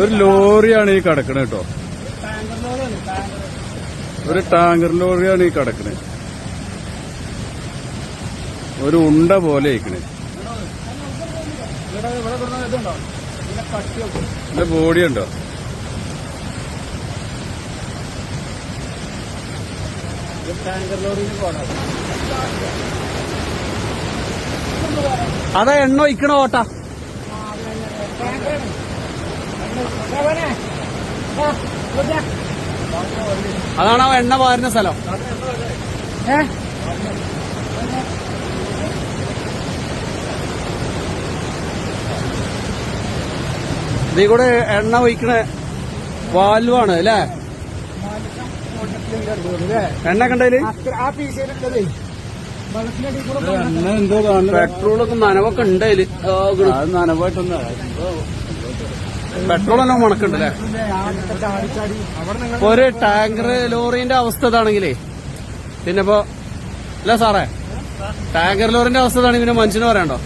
ഒരു ലോറിയാണ് ഈ കിടക്കണത് കേട്ടോ. ഒരു ടാങ്കർ ലോറിയാണ് ഈ കിടക്കണത് ഒരു ഉണ്ട പോലെ ഇരിക്കണേ. ഇതിന്റെ ബോഡി ഉണ്ടോ? അതാ എണ്ണ ഒഴിക്കണ ഓട്ട. അതാണ് ആ എണ്ണ പാരുന്ന സ്ഥലം. ഇതീ കൂടെ എണ്ണ ഒഴിക്കണ വാൽവാണ് അല്ലേ? എണ്ണ കണ്ടതിൽ പെട്രോളൊക്കെ നനവൊക്കെ ഉണ്ട് അതിൽ അത് നനവായിട്ടൊന്നും പെട്രോൾ എല്ലാം മണക്കുണ്ട് അല്ലേ? ആദ്യത്തെ ചാടി ചാടി അവിടെ നിങ്ങൾ ഇപ്പൊ ഒരു ടാങ്കർ ലോറിന്റെ അവസ്ഥ ഇതാണെങ്കിലേ. പിന്നെ ഇപ്പൊ അല്ല സാറേ. ടാങ്കർ ലോറിന്റെ അവസ്ഥ ഇതാണെങ്കിൽ പിന്നെ മനുഷ്യന് പറയണ്ടോ?